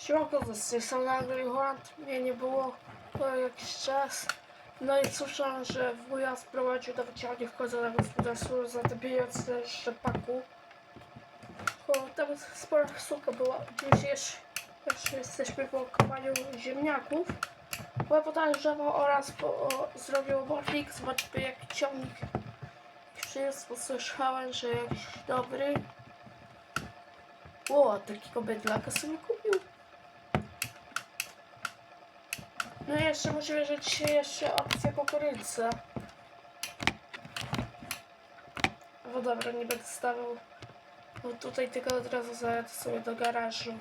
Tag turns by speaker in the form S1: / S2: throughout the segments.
S1: Siemanko, tej strony Andrzej Holand. Mnie nie było po jakiś czas. No i słyszałem, że wuja sprowadził do wyciągnie w końcu na gospodarstwo zatapiając te szczepaku. Bo tam spora suka była. Dziś jeszcze, jeszcze jesteśmy po kopaniu ziemniaków. Była podejrzewa oraz po, o, zrobił mochnik. Zobaczmy jaki ciągnik przyniósł. Bo słyszałem, że jakiś dobry. O, takiego bydlaka sobie kupił. No i jeszcze wziąć się jeszcze opcję kukurydzy. No dobra, nie będę stawał. No tutaj tylko od razu zajadę sobie do garażu.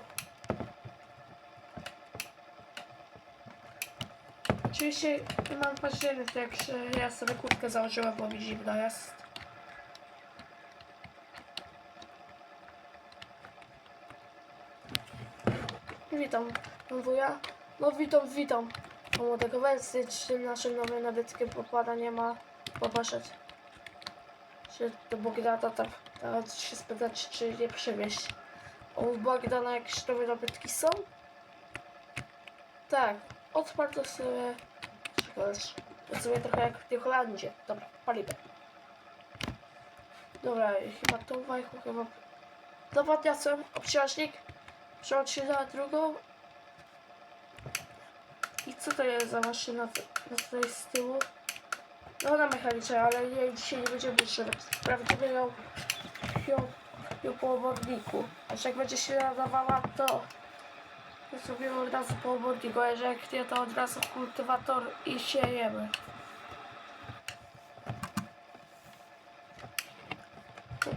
S1: Oczywiście mam październik, także ja sobie kurtkę założyłem, bo mi zimno jest. Witam, wuja. No witam, witam. Młodego wersji, czy naszym nowym nabytkiem popada nie ma, poszedł. Czy do Bogdana tam, tam się spytać, czy nie przywieźć. O u Bogdana jakieś nowe nabytki są? Tak, odparł to sobie, to sobie trochę jak w tej Holandzie. Dobra, palimy. Dobra, chyba tą wajchu chyba... Dowadniacem, obciążnik. Przełącz się na drugą. Co to jest za maszyna tu- tutaj z tyłu? No ona mechaniczna, ale jej dzisiaj nie będziemy używać. Sprawdzimy ją, ją, ją po obodniku. Aż jak będzie się nadawała, to zrobimy od razu po obodniku, a jeżeli nie, to od razu kultywator i siejemy.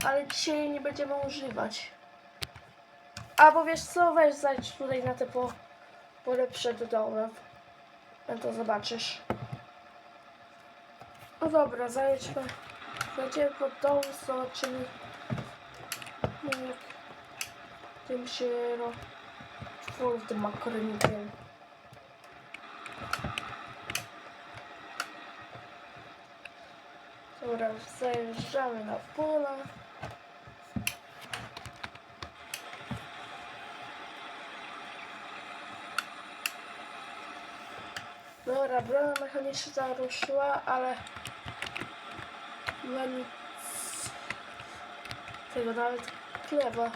S1: Ale dzisiaj jej nie będziemy używać. Albo wiesz co, weź zajdź tutaj na te po, pole przed. No to zobaczysz. No dobra, zajedźmy. Zajdziemy pod dom, zobaczymy. No jak tym się ro... Full tym makronikiem. Dobra, zajeżdżamy na pole. Dobra, brona mechaniczna zaruszyła, ale chyba nic tego nawet chleba.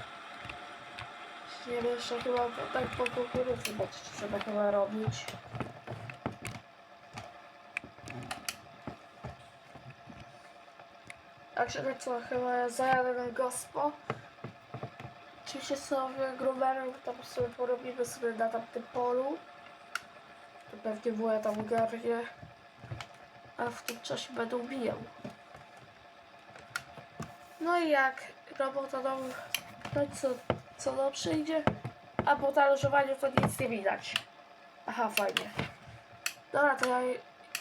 S1: Nie jeszcze chyba tak po kukurydzy będzie trzeba chyba robić. Także tak co, chyba zajadę na gospo. Oczywiście sobie gruberem, tam sobie porobimy sobie na tamtym polu. Pewnie wuja tam garnie. A w tym czasie będę ubijał. No i jak robota do... No co, co dobrze idzie? A po talerowaniu to nic nie widać. Aha, fajnie. Dobra, to ja,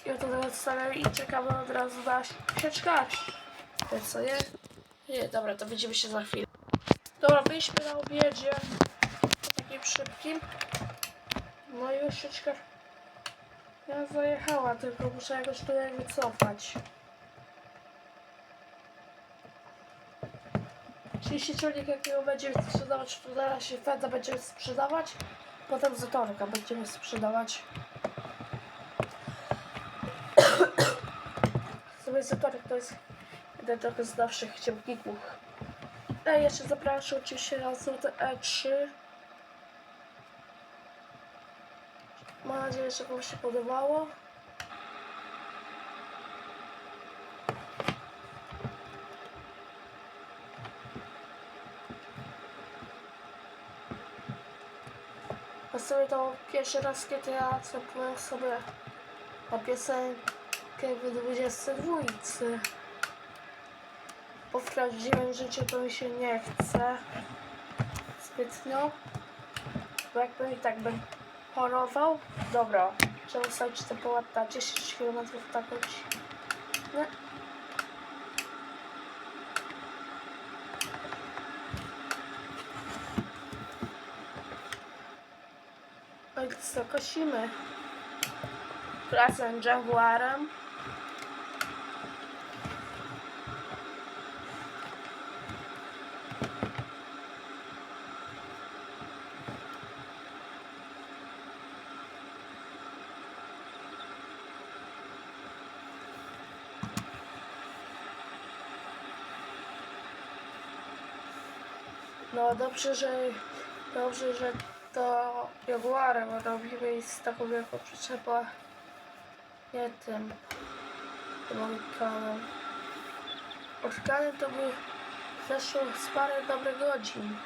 S1: ja to teraz stawiam i czekamy od razu na sieczkę. To co, nie? Nie, dobra, to widzimy się za chwilę. Dobra, byliśmy na obiedzie. Takim szybkim. No i już sieczka ja zajechała, tylko muszę jakoś tutaj wycofać. 30 ciągnik jakiego będziemy sprzedawać, to zaraz się Feda będziemy sprzedawać, potem Zatorka będziemy sprzedawać. Sobie Zatorek to jest jeden trochę z nowszych ciągników. A jeszcze zapraszam oczywiście na złote E3. Nadzieję, że Wam się podobało. A sobie to pierwszy raz, kiedy ja zrobiłem sobie na piosenkę w 22. Bo w prawdziwym życiu to mi się nie chce zbytnio. Bo jakbym i tak bym chorował. Dobra, trzeba ustawić te połata 10 km tak być. Nie. No i co, kosimy. Pracę Jaguarem. No dobrze, że dobrze, że to Jaguarem robimy i z taką wielką przyczepą. Nie tym. Tym orkanem. To by zeszło z parę dobrych godzin.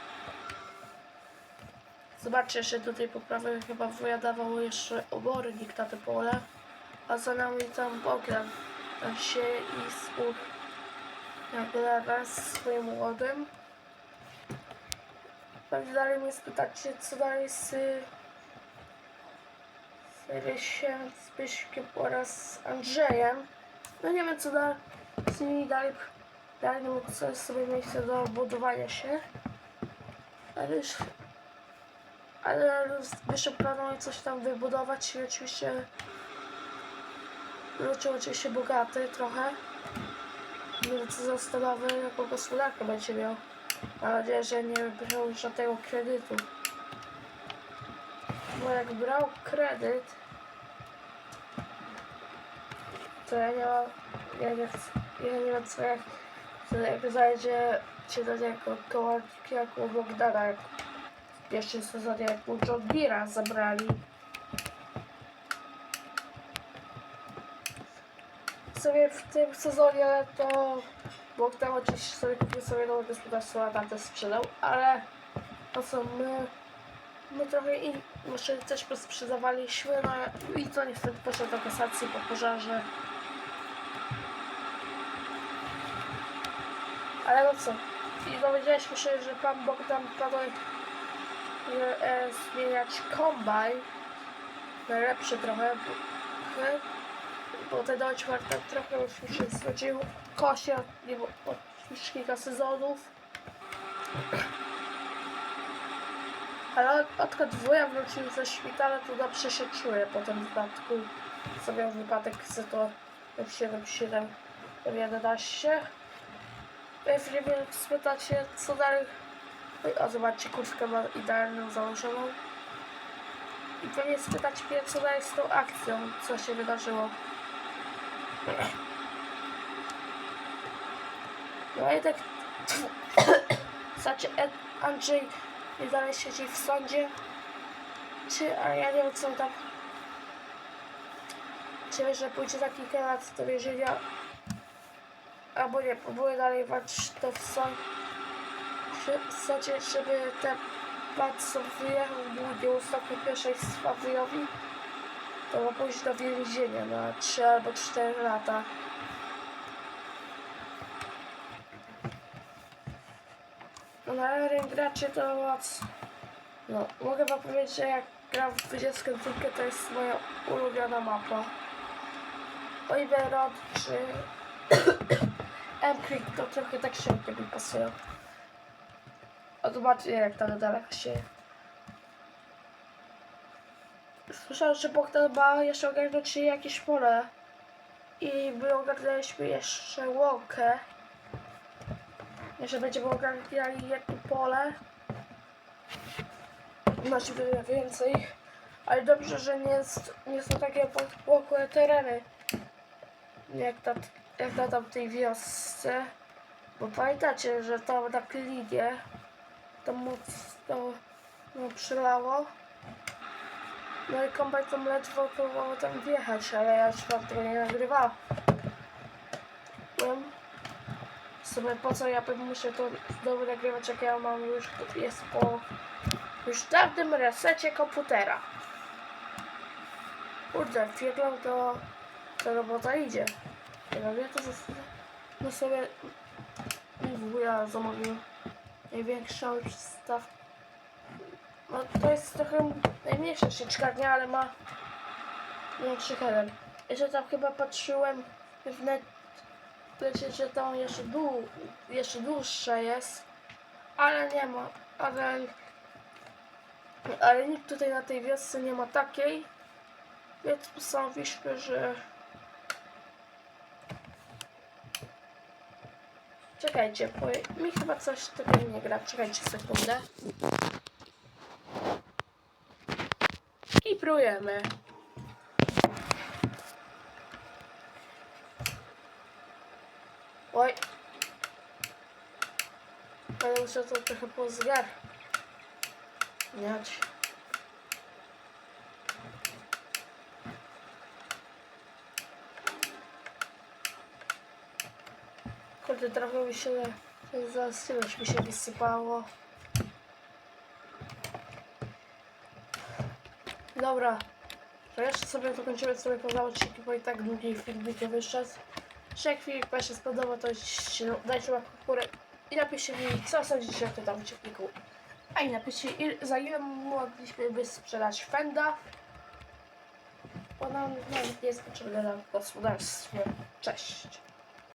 S1: Zobaczcie, jeszcze tutaj po prawej chyba wyjadawał jeszcze obornik na pole, a za nami tam Bogdan. Się i spół jak lewa z swoim młodym. Pewnie dalej mnie spytacie, co dalej z, z Rysiem, oraz Andrzejem. No nie wiem, co da, z nimi dalej, dalej nie sobie- miejsce do budowania się. Ale już ale Bishop planuje coś tam wybudować i oczywiście Luczy oczywiście bogaty trochę. Nie wiem co za stanowy, jaką gospodarkę będzie miał. Mam nadzieję, że nie brał żadnego kredytu. Bo jak brał kredyt, to ja nie mam, ja nie, ja nie wiem co jak, co jak zajdzie się do niego koło jak u Bogdana, jak w pierwszym sezonie, jak mu John Deera zabrali. sobie w tym sezonie to Bogdan oczywiście sobie kupił sobie nowe gospodarstwo, a tamte sprzedał, ale to co my, my trochę in, maszyny też sprzedawaliśmy, no i to niestety poszło do kasacji po pożarze. Ale no co, i dowiedzieliśmy się, że pan Bogdan planuje e, zmieniać kombajn, najlepszy trochę, bo, Deutsche Mark tak trochę już mi się zgodził. Kosie nie było już kilka sezonów. Ale od- odkąd wuja wrócił ze szpitala, to dobrze się czuję po tym wypadku. Miał wypadek z to F77 F11. Pewnie mnie spytacie, co dalej. O, zobaczcie, kurtkę ma idealną założoną. I pewnie spytać mnie, co dalej z tą akcją, co się wydarzyło. No i tak... Znaczy, Andrzej dalej siedzi w sądzie. Czy, a ja wiem, co tam... Czy, że pójdzie za kilka lat do więzienia. Albo nie, próbuję dalej walczyć to w sądzie. W sądzie, żeby ten pan, co wyjechał, był nieustępny pierwszeństwa wujowi. To ma pójść do więzienia na 3 albo 4 lata. No na rynku graczy to moc. No, mogę wam powiedzieć, że jak gram w 22 to jest moja ulubiona mapa. Oiberod czy M-Creek to trochę tak średnio mi pasują. A zobaczcie jak ta daleko się... Słyszałem, że Bogdan ma jeszcze ogarnąć się jakieś pole. I my ogarnęliśmy jeszcze łąkę. Jeszcze będziemy ogarniali jedno pole. Znaczy wiele więcej. Ale dobrze, że nie, jest, nie są takie podpłokłe tereny. Jak, tam, jak na tamtej wiosce. Bo pamiętacie, że tam na klinie to mocno no, przylało. No i kombajn tam ledwo próbował tam wjechać, ale ja już wam tego nie nagrywałam. W sumie po co ja bym muszę to znowu nagrywać, jak ja mam już, jest po już dawnym resecie komputera. Kurde, wieglą to, to robota idzie. Ja to zostanę. No sobie wuja zamówił największą przystaw. No to jest trochę najmniejsza sieczkarnia, ale ma większy header. Jeszcze tam chyba patrzyłem w net, Wiecie, że tam jeszcze, dłu, jeszcze dłuższa jest, ale nie ma, ale, ale nikt tutaj na tej wiosce nie ma takiej, więc postanowiliśmy, że Czekajcie, mi chyba coś tego nie gra. Czekajcie sekundę. I próbujemy. Oj. Ale trzeba to trochę pozgar. Miać. Kurde, trochę mi się tyleż mi się wysypało. Dobra, to jeszcze sobie to kończymy sobie poza odcinki, bo i tak długi filmik wyszedł. Jeśli jak filmik Wam się spodobał, to dajcie łapkę w górę i napiszcie mi, co sądzicie o tym odcinku. A i napiszcie, il- za ile mogliśmy sprzedać Fenda, bo nam nie jest potrzebne na gospodarstwie. Cześć!